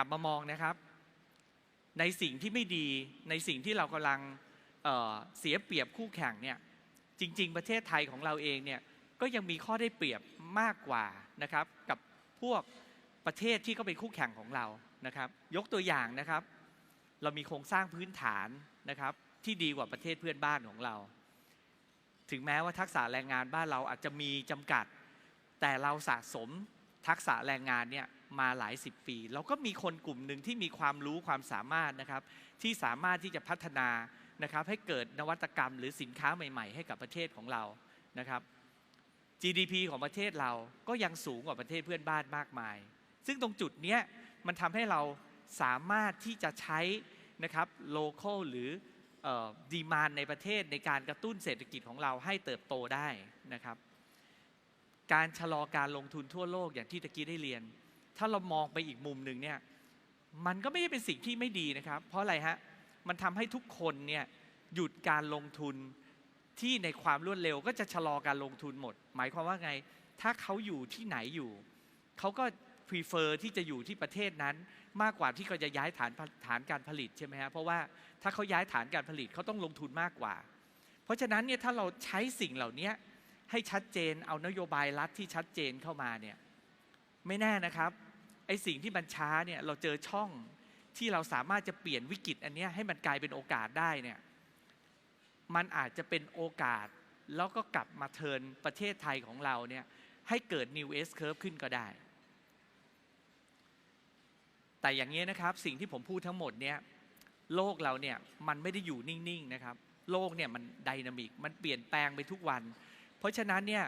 ลับมามองนะครับ ในสิ่งที่ไม่ดีในสิ่งที่เรากำลังเเสียเปรียบคู่แข่งเนี่ยจริง ๆ ประเทศไทยของเราเองเนี่ยก็ยังมีข้อได้เปรียบมากกว่านะครับ กับพวกประเทศที่ก็เป็นคู่แข่งของเรานะครับ ยกตัวอย่างนะครับ เรามีโครงสร้างพื้นฐานนะครับ ที่ดีกว่าประเทศเพื่อนบ้านของเรา ถึงแม้ว่าทักษะแรงงานบ้านเราอาจจะมีจำกัด แต่เราสะสมทักษะแรงงานเนี่ย มาหลายสิบปี เราก็มีคนกลุ่มหนึ่งที่มีความรู้ความสามารถนะครับ ที่สามารถที่จะพัฒนานะครับ ให้เกิดนวัตกรรมหรือสินค้าใหม่ ๆ ให้กับประเทศของเรานะครับ GDP ของประเทศเราก็ยังสูงกว่าประเทศเพื่อนบ้านมากมาย ซึ่งตรงจุดเนี้ยมันทำให้เราสามารถที่จะใช้นะครับ local หรือดีมานในประเทศในการกระตุ้นเศรษฐกิจของเราให้เติบโตได้นะครับ การชะลอการลงทุนทั่วโลกอย่างที่ตะกี้ได้เรียน ถ้าเรามองไปอีกมุมหนึ่งเนี่ยมันก็ไม่ได้เป็นสิ่งที่ไม่ดีนะครับ เพราะอะไรฮะมันทำให้ทุกคนเนี่ยหยุดการลงทุนที่ในความรวดเร็วก็จะชะลอการลงทุนหมด หมายความว่าไง ถ้าเขาอยู่ที่ไหนอยู่เขาก็ prefer ที่จะอยู่ที่ประเทศนั้น มากกว่าที่เขาจะย้ายฐานฐานการผลิตใช่ไหมฮะเพราะว่าถ้าเขาย้ายฐานการผลิตเขาต้องลงทุนมากกว่า เพราะฉะนั้นเนี่ยถ้าเราใช้สิ่งเหล่านี้ให้ชัดเจนเอานโยบายรัฐที่ชัดเจนเข้ามาเนี่ย ไม่แน่นะครับไอ้สิ่งที่มันช้าเนี่ยเราเจอช่องที่เราสามารถจะเปลี่ยนวิกฤตอันนี้ให้มันกลายเป็นโอกาสได้เนี่ยมันอาจจะเป็นโอกาสแล้วก็กลับมาเทินประเทศไทยของเราเนี่ยให้เกิด new S curve ขึ้นก็ได้ แต่อย่างนี้นะครับสิ่งที่ผมพูดทั้งหมดเนี่ยโลกเราเนี่ยมันไม่ได้อยู่นิ่งๆนะครับ โลกเนี่ยมันไดนามิกมันเปลี่ยนแปลงไปทุกวัน เพราะฉะนั้นเนี่ย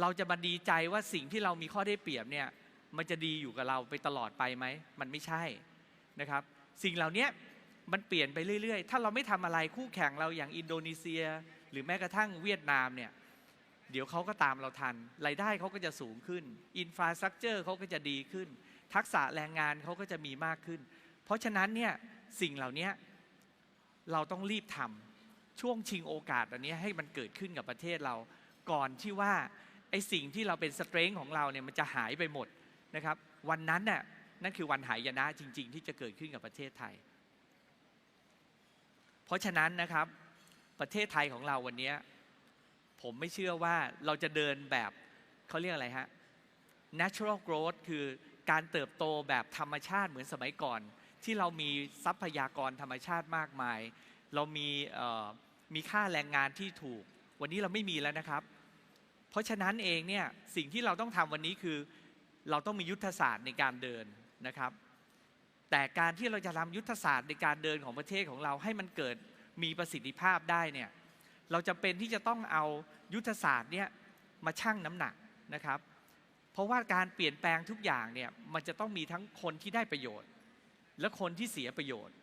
เราจะมาดีใจว่าสิ่งที่เรามีข้อได้เปรียบเนี่ย มันจะดีอยู่กับเราไปตลอดไปไหม มันไม่ใช่นะครับ สิ่งเหล่านี้มันเปลี่ยนไปเรื่อยๆ ถ้าเราไม่ทำอะไรคู่แข่งเราอย่างอินโดนีเซีย หรือแม้กระทั่งเวียดนามเนี่ย เดี๋ยวเขาก็ตามเราทัน รายได้เขาก็จะสูงขึ้น อินฟราสตรักเจอร์เขาก็จะดีขึ้น ทักษะแรงงานเขาก็จะมีมากขึ้น เพราะฉะนั้นเนี่ยสิ่งเหล่านี้เราต้องรีบทำช่วงชิงโอกาสอันนี้ให้มันเกิดขึ้นกับประเทศเรา ก่อนที่ว่า ไอสิ่งที่เราเป็นสเตรนจ์ของเราเนี่ยมันจะหายไปหมดนะครับ วันนั้นน่ะนั่นคือวันหายนะจริง ๆ ที่จะเกิดขึ้นกับประเทศไทย เพราะฉะนั้นนะครับประเทศไทยของเราวันนี้ผมไม่เชื่อว่าเราจะเดินแบบเขาเรียกอะไรฮะ natural growth คือการเติบโตแบบธรรมชาติเหมือนสมัยก่อน ที่เรามีทรัพยากรธรรมชาติมากมาย เรามีมีค่าแรงงานที่ถูก วันนี้เราไม่มีแล้วนะครับ เพราะฉะนั้นเองเนี่ยสิ่งที่เราต้องทำวันนี้คือ เราต้องมียุทธศาสตร์ในการเดินนะครับ แต่การที่เราจะทำยุทธศาสตร์ในการเดินของประเทศของเราให้มันเกิดมีประสิทธิภาพได้เนี่ยเราจะเป็นที่จะต้องเอายุทธศาสตร์เนี่ยมาชั่งน้ำหนักนะครับ เพราะว่าการเปลี่ยนแปลงทุกอย่างเนี่ยมันจะต้องมีทั้งคนที่ได้ประโยชน์ และคนที่เสียประโยชน์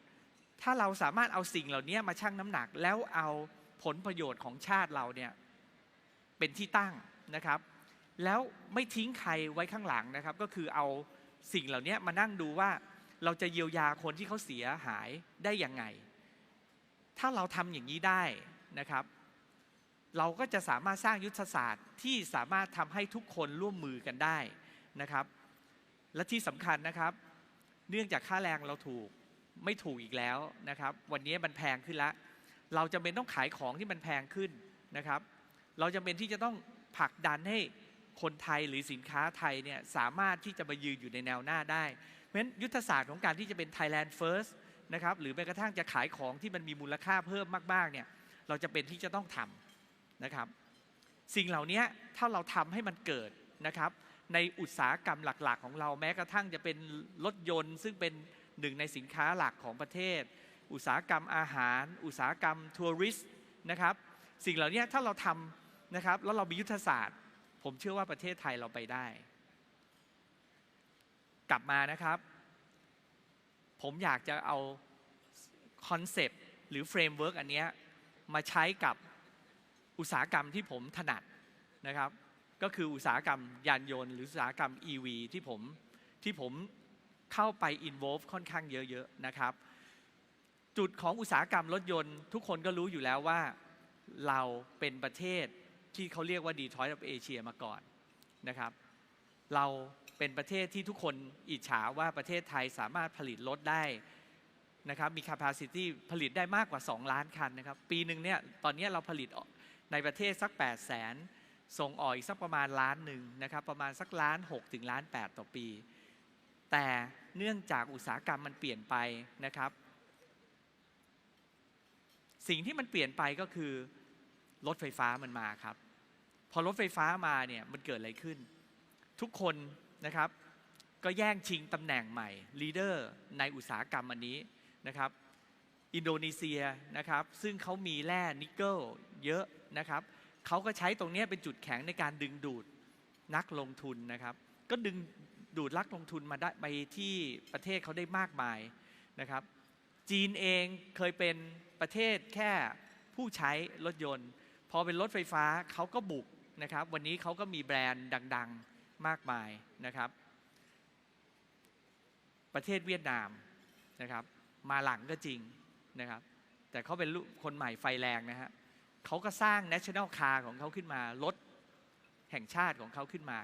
ถ้าเราสามารถเอาสิ่งเหล่านี้มาชั่งน้ำหนัก แล้วเอาผลประโยชน์ของชาติเราเนี่ย เป็นที่ตั้งนะครับ แล้วไม่ทิ้งใครไว้ข้างหลังนะครับ ก็คือเอาสิ่งเหล่านี้มานั่งดูว่าเราจะเยียวยาคนที่เขาเสียหายได้ยังไง ถ้าเราทำอย่างนี้ได้นะครับ เราก็จะสามารถสร้างยุทธศาสตร์ที่สามารถทำให้ทุกคนร่วมมือกันได้นะครับ และที่สำคัญนะครับ เนื่องจากค่าแรงเราถูกไม่ถูกอีกแล้วนะครับ วันนี้มันแพงขึ้นแล้ว เราจะเป็นต้องขายของที่มันแพงขึ้นนะครับ เราจะเป็นที่จะต้องผลักดันให้คนไทยหรือสินค้าไทยเนี่ยสามารถที่จะมายืนอยู่ในแนวหน้าได้ เพราะฉะนั้นยุทธศาสตร์ของการที่จะเป็น Thailand First นะครับหรือแม้กระทั่งจะขายของที่มันมีมูลค่าเพิ่มมากๆเนี่ยเราจะเป็นที่จะต้องทำนะครับ สิ่งเหล่านี้ถ้าเราทำให้มันเกิดนะครับ ในอุตสาหกรรมหลักๆ ของเราแม้กระทั่งจะเป็นรถยนต์ ซึ่งเป็นหนึ่งในสินค้าหลักของประเทศ อุตสาหกรรมอาหาร อุตสาหกรรมทัวริสต์นะครับสิ่งเหล่านี้ถ้าเราทำ นะครับ แล้วเรามียุทธศาสตร์ ผมเชื่อว่าประเทศไทยเราไปได้ กลับมานะครับ ผมอยากจะเอาคอนเซปต์หรือเฟรมเวิร์กอันนี้มาใช้กับอุตสาหกรรมที่ผมถนัดนะครับ ก็คืออุตสาหกรรมยานยนต์ หรืออุตสาหกรรม EV ที่ผมที่ผมเข้าไป involve ค่อนข้างเยอะๆนะครับ จุดของอุตสาหกรรมรถยนต์ ทุกคนก็รู้อยู่แล้วว่าเราเป็นประเทศ ที่เขาเรียกว่า Detroit of Asia มาก่อนนะครับ เราเป็นประเทศที่ทุกคนอิจฉาว่าประเทศไทยสามารถผลิตรถได้นะครับมี capacity ผลิตได้มากกว่า 2 ล้านคันนะครับ ปีหนึ่งเนี่ยตอนนี้เราผลิตในประเทศสัก 8 0 0แสนส่งออกอีกสักประมาณล้านหนึ่งนะครับ ประมาณสักล้าน6ถึงล้าน 8 ต่อปี แต่เนื่องจากอุตสาหกรรมมันเปลี่ยนไปนะครับ สิ่งที่มันเปลี่ยนไปก็คือรถไฟฟ้ามันมาครับ พอรถไฟฟ้ามาเนี่ยมันเกิดอะไรขึ้น ทุกคนนะครับ ก็แย่งชิงตำแหน่งใหม่ลีดเดอร์ในอุตสาหกรรมอันนี้นะครับ อินโดนีเซียนะครับ ซึ่งเขามีแร่นิกเกิลเยอะนะครับเขาก็ใช้ตรงนี้เป็นจุดแข็งในการดึงดูดนักลงทุนนะครับ ก็ดึงดูดนักลงทุนมาได้ไปที่ประเทศเขาได้มากมายนะครับ จีนเองเคยเป็นประเทศแค่ผู้ใช้รถยนต์ พอเป็นรถไฟฟ้าเขาก็บุก นะครับ วันนี้เขาก็มีแบรนด์ดัง ๆมากมายนะครับ ประเทศเวียดนามนะครับ มาหลังก็จริงนะครับ แต่เขาเป็นคนใหม่ไฟแรงนะฮะเขาก็สร้าง national car ของเขาขึ้นมา รถแห่งชาติของเขาขึ้นมา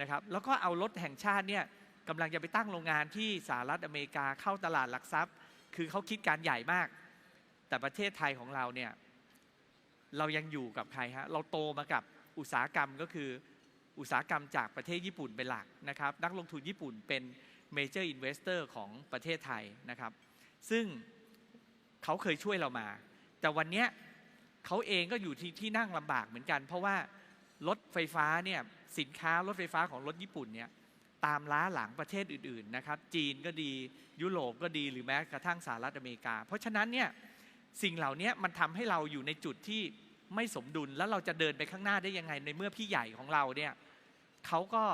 นะครับ แล้วก็เอารถแห่งชาติเนี่ยกำลังจะไปตั้งโรงงานที่สหรัฐอเมริกาเข้าตลาดหลักทรัพย์ คือเขาคิดการใหญ่มาก แต่ประเทศไทยของเราเนี่ยเรายังอยู่กับใครฮะ เราโตมากับ อุตสาหกรรมก็คืออุตสาหกรรมจากประเทศญี่ปุ่นเป็นหลักนะครับนักลงทุนญี่ปุ่นเป็นเมเจอร์อินเวสเตอร์ของประเทศไทยนะครับซึ่งเขาเคยช่วยเรามา แต่วันนี้เขาเองก็อยู่ที่ที่นั่งลำบากเหมือนกัน เพราะว่ารถไฟฟ้าเนี่ยสินค้ารถไฟฟ้าของรถญี่ปุ่นเนี่ยตามล้าหลังประเทศอื่นๆนะครับจีนก็ดียุโรปก็ดีหรือแม้กระทั่งสหรัฐอเมริกา เพราะฉะนั้นเนี่ยสิ่งเหล่านี้มันทำให้เราอยู่ในจุดที่ ไม่สมดุลแล้วเราจะเดินไปข้างหน้าได้ยังไง ในเมื่อพี่ใหญ่ของเราเนี่ยเขาก็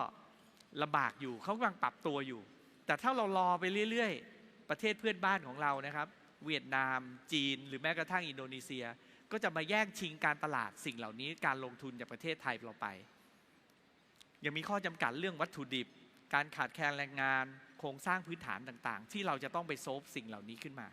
ลำบากอยู่เขากำลังปรับตัวอยู่ แต่ถ้าเรารอไปเรื่อยๆ ประเทศเพื่อนบ้านของเรานะครับ เวียดนาม จีน หรือแม้กระทั่งอินโดนีเซีย ก็จะมาแย่งชิงการตลาดสิ่งเหล่านี้การลงทุนจากประเทศไทยเราไป ยังมีข้อจำกัดเรื่องวัตถุดิบ การขาดแคลนแรงงาน โครงสร้างพื้นฐานต่างๆ ที่เราจะต้องไปโซฟสิ่งเหล่านี้ขึ้นมา